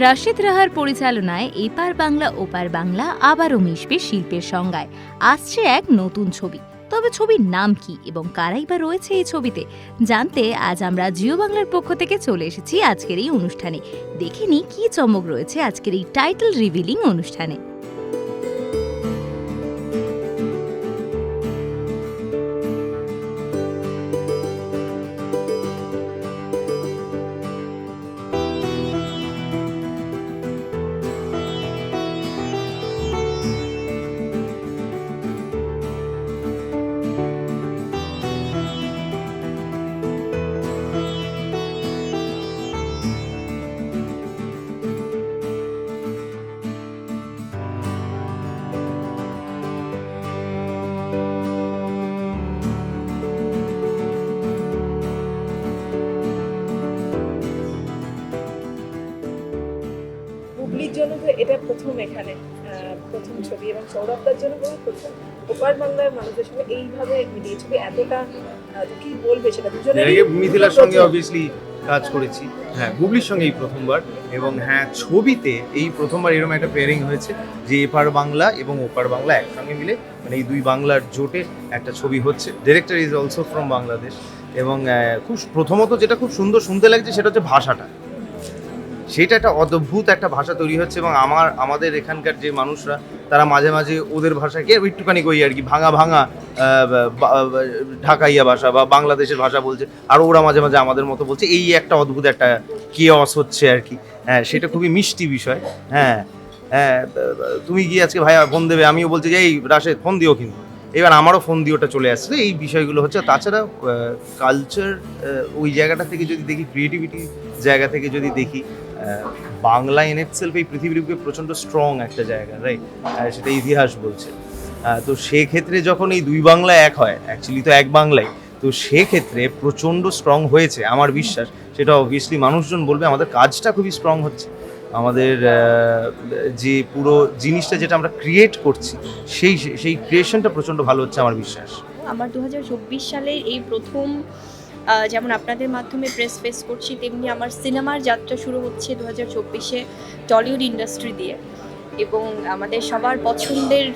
রাশিদ রাহার পরিচালনায় এপার বাংলা, ওপার বাংলা, আবারও মিশবে শিল্পের সংজ্ঞায়। আসছে এক নতুন ছবি। তবে ছবির নাম কি এবং কারাই বা রয়েছে এই ছবিতে, জানতে আজ আমরা জিও বাংলার পক্ষ থেকে চলে এসেছি আজকের এই অনুষ্ঠানে। দেখিনি কি চমক রয়েছে আজকের এই টাইটেল রিভিলিং অনুষ্ঠানে। এটা প্রথম এখানে প্রথম ছবি এবং সৌরভদার জন্য কোনো প্রথম ওপার বাংলার মানুষের সঙ্গে এইভাবে মিলিয়ে ছবি এতটা কি বলবে সেটা? দুজনে মিথিলার সঙ্গে অবভিয়াসলি কাজ করেছি। হ্যাঁ গুগলির সঙ্গে এই প্রথমবার এবং হ্যাঁ ছবিতে এই প্রথমবার এরকম একটা পেয়ারিং হয়েছে যে এপার বাংলা এবং ওপার বাংলা একসঙ্গে মিলে মানে এই দুই বাংলার জোটে একটা ছবি হচ্ছে। Director is also from Bangladesh এবং খুব প্রথমত যেটা খুব সুন্দর শুনতে লাগছে সেটা হচ্ছে ভাষাটা। সেটা একটা অদ্ভুত একটা ভাষা তৈরি হচ্ছে এবং আমার, আমাদের এখানকার যে মানুষরা, তারা মাঝে মাঝে ওদের ভাষাকে একটুখানি কই আর কি, ভাঙা ভাঙা ঢাকাইয়া ভাষা বা বাংলাদেশের ভাষা বলছে, আর ওরা মাঝে মাঝে আমাদের মতো বলছে, এই একটা অদ্ভুত একটা কেয়স হচ্ছে আর কি। হ্যাঁ সেটা খুবই মিষ্টি বিষয় হ্যাঁ হ্যাঁ তুমি গিয়ে আজকে ভাইয়া ফোন দেবে, আমিও বলছি যে, এই রাশেদ ফোন দিও কিন্তু। এবার আমারও ফোন দিয়ে ওটা চলে আসছে। এই বিষয়গুলো হচ্ছে, তাছাড়া কালচার ওই জায়গাটা থেকে যদি দেখি ক্রিয়েটিভিটি জায়গা থেকে যদি দেখি বাংলা ইন সেলফ এই পৃথিবীর বুকে প্রচণ্ড স্ট্রং একটা জায়গা রাইট সেটা ইতিহাস বলছে। তো সেক্ষেত্রে যখন এই দুই বাংলা এক হয় অ্যাকচুয়ালি তো এক বাংলাই, তো সেক্ষেত্রে প্রচণ্ড স্ট্রং হয়েছে আমার বিশ্বাস। সেটা অবভিয়াসলি মানুষজন বলবে, আমাদের কাজটা খুবই স্ট্রং হচ্ছে। আমাদের যে পুরো জিনিসটা যেটা আমরা ক্রিয়েট করছি, সেই সেই ক্রিয়েশনটা প্রচণ্ড ভালো হচ্ছে আমার বিশ্বাস। আমার দু সালের এই প্রথম যেমন আপনাদের মাধ্যমে প্রেস ফেস করছি, তেমনি আমার সিনেমার যাত্রা শুরু হচ্ছে দু হাজার চব্বিশে টলিউড ইন্ডাস্ট্রি দিয়ে। এবং আমাদের সবার পছন্দের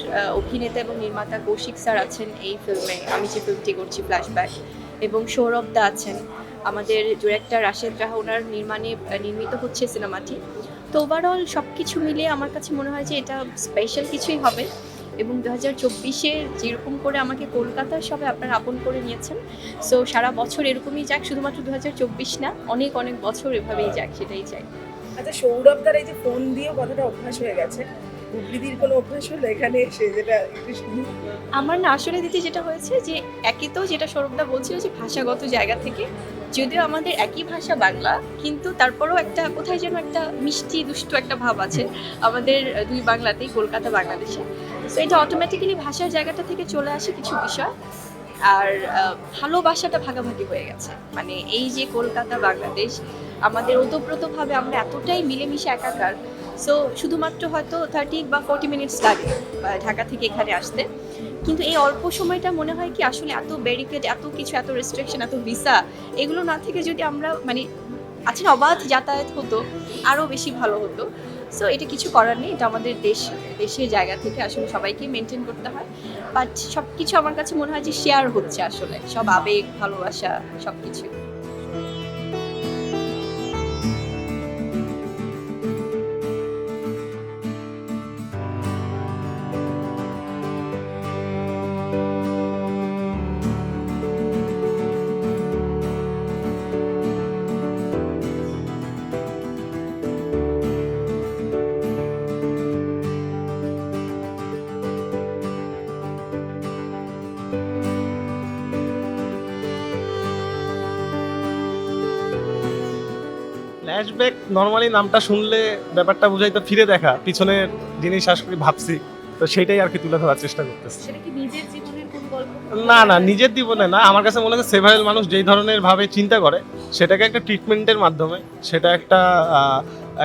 অভিনেতা এবং নির্মাতা কৌশিক স্যার আছেন এই ফিল্মে আমি যে ফিল্মটি করছি ফ্ল্যাশব্যাক এবং সৌরভ দা আছেন। আমাদের ডিরেক্টর রাশেদ রাহা, ওনার নির্মাণে নির্মিত হচ্ছে সিনেমাটি তো ওভারঅল সব কিছু মিলিয়ে আমার কাছে মনে হয় যে এটা স্পেশাল কিছুই হবে। এবং দু হাজার চব্বিশে যেরকম করে আমাকে কলকাতার সবাই আপনারা আপন করে নিয়েছেন। সো সারা বছর এরকমই যাক শুধুমাত্র দু হাজার চব্বিশ না অনেক অনেক বছর এভাবেই যাক সেটাই চাই। আচ্ছা সৌরভদার এই যে ফোন দিয়েও কথাটা অভ্যাস হয়ে গেছে। হুগলিদির কোনো অভ্যাস হলো এখানে এসে যেটা আমার না আসলে দিদি যেটা হয়েছে যে একই তো যেটা সৌরভদা বলছিল যে ভাষাগত জায়গা থেকে যদিও আমাদের একই ভাষা বাংলা কিন্তু তারপরেও একটা কোথায় যেন একটা মিষ্টি দুষ্টু একটা ভাব আছে আমাদের দুই বাংলাতেই কলকাতা বাংলাদেশে। সো এটা অটোমেটিক্যালি ভাষার জায়গাটা থেকে চলে আসে কিছু বিষয়। আর ভালোবাসাটা ভাগাভাগি হয়ে গেছে। মানে এই যে কলকাতা, বাংলাদেশ, আমাদের ওতপ্রোতভাবে আমরা এতটাই মিলেমিশে একাকার। সো শুধুমাত্র হয়তো থার্টি বা ফোর্টি মিনিটস লাগে ঢাকা থেকে এখানে আসতে। কিন্তু এই অল্প সময়টা মনে হয় কি, আসলে এত ব্যারিকেড এত কিছু, এত রেস্ট্রিকশন এত ভিসা এগুলো না থেকে যদি আমরা মানে আছে না অবাধ যাতায়াত হতো আরও বেশি ভালো হতো। সো এটা কিছু করার নেই, এটা আমাদের দেশ, দেশের জায়গা থেকে আসলে সবাইকে মেনটেন করতে হয়। বাট সব কিছু আমার কাছে মনে হয় যে শেয়ার হচ্ছে আসলে। সব আবেগ, ভালোবাসা সব কিছু ফ্ল্যাশব্যাক নর্মালি নামটা শুনলে ব্যাপারটা বুঝাই তো ফিরে দেখা পিছনের জিনিস করি ভাবছি। তো সেটাই আর কি তুলে ধরার চেষ্টা করতেছি। না না নিজের জীবনে না আমার কাছে মনে হয় সেভারেল মানুষ যেই ধরনের ভাবে চিন্তা করে সেটাকে একটা ট্রিটমেন্টের মাধ্যমে সেটা একটা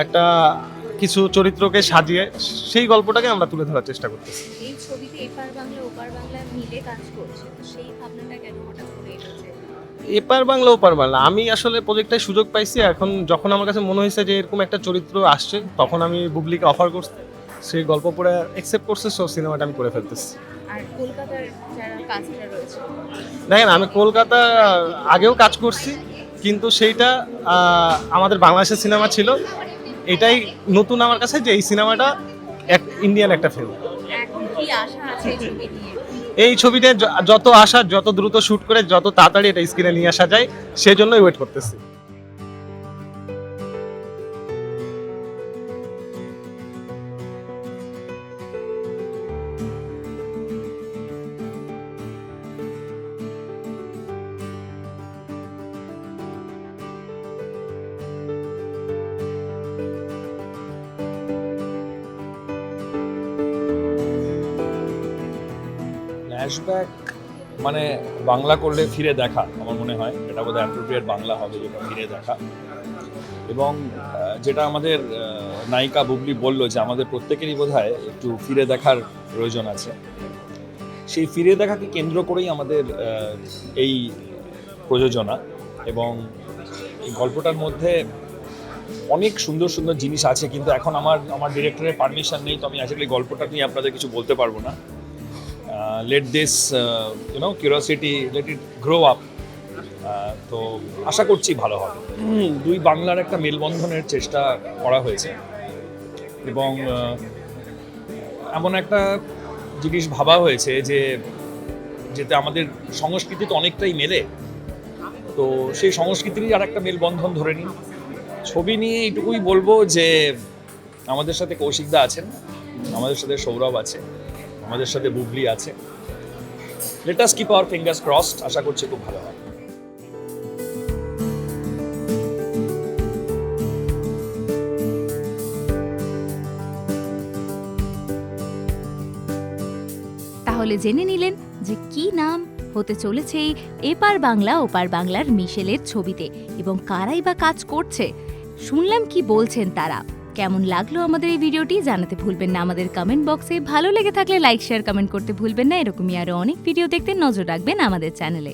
একটা কিছু চরিত্রকে সাজিয়ে সেই গল্পটাকে আমরা তুলে ধরার চেষ্টা করতেছি। এই ছবিতে এপার বাংলা ওপার বাংলা মিলে কাজ করছে তো সেই ভাবনাটা কেন হঠাৎ করে এপার বাংলা ওপার বাংলা। আমি আসলে প্রজেক্টটায় সুযোগ পাইছি। এখন যখন আমার কাছে মনে হয়েছে যে এরকম একটা চরিত্র আসছে তখন আমি বুবলিকে অফার করছি। সেই গল্প পড়ে অ্যাকসেপ্ট করছে সো সিনেমাটা আমি করে ফেলতেছি। দেখেন আমি কলকাতা আগেও কাজ করছি কিন্তু সেইটা আমাদের বাংলাদেশের সিনেমা ছিল। এটাই নতুন আমার কাছে যে এই সিনেমাটা এক ইন্ডিয়ান একটা ফিল্ম এখন কি আশা আছে ছবি নিয়ে? এই ছবিতে যত আসা, যত দ্রুত শুট করে, যত তাড়াতাড়ি এটা স্ক্রিনে নিয়ে আসা যায়, সেজন্যই ওয়েট করতেছি। ফ্ল্যাশব্যাক মানে বাংলা করলে ফিরে দেখা, আমার মনে হয়। এটা বোধহয় অ্যাপ্রোপ্রিয়েট বাংলা হবে, যেটা ফিরে দেখা। এবং যেটা আমাদের নায়িকা বুবলি বলল যে আমাদের প্রত্যেকেরই বোধ একটু ফিরে দেখার প্রয়োজন আছে। সেই ফিরে দেখাকে কেন্দ্র করেই আমাদের এই প্রযোজনা এবং এই গল্পটার মধ্যে অনেক সুন্দর সুন্দর জিনিস আছে, কিন্তু এখন আমার আমার ডিরেক্টরের পারমিশন নেই, তো আমি অ্যাকচুয়ালি গল্পটা নিয়ে আপনাদের কিছু বলতে পারব না। Let this you know curiosity let it grow up তো আশা করছি ভালো হবে। দুই বাংলার একটা মেলবন্ধনের চেষ্টা করা হয়েছে। এবং এমন একটা জিনিস ভাবা হয়েছে যে, যেতে আমাদের সংস্কৃতি তো অনেকটাই মেলে। তো সেই সংস্কৃতিরই আর একটা মেলবন্ধন ধরে নিন ছবি নিয়ে এইটুকুই বলব যে, আমাদের সাথে কৌশিকদা আছেন, আমাদের সাথে সৌরভ আছে। আমাদের সাথে বুবলি আছে। Let us keep our fingers crossed আশা করছি খুব ভালো হবে। তাহলে জেনে নিলেন যে কি নাম হতে চলেছে এই এপার বাংলা, ওপার বাংলার মিশেলের ছবিতে এবং কারাই বা কাজ করছে। শুনলাম কি বলছেন তারা। কেমন লাগল আমাদের এই ভিডিওটি জানাতে ভুলবেন না। আমাদের কমেন্ট বক্সে ভালো লেগে থাকলে লাইক শেয়ার কমেন্ট করতে ভুলবেন না। এরকমই আরও অনেক ভিডিও দেখতে নজর রাখবেন আমাদের চ্যানেলে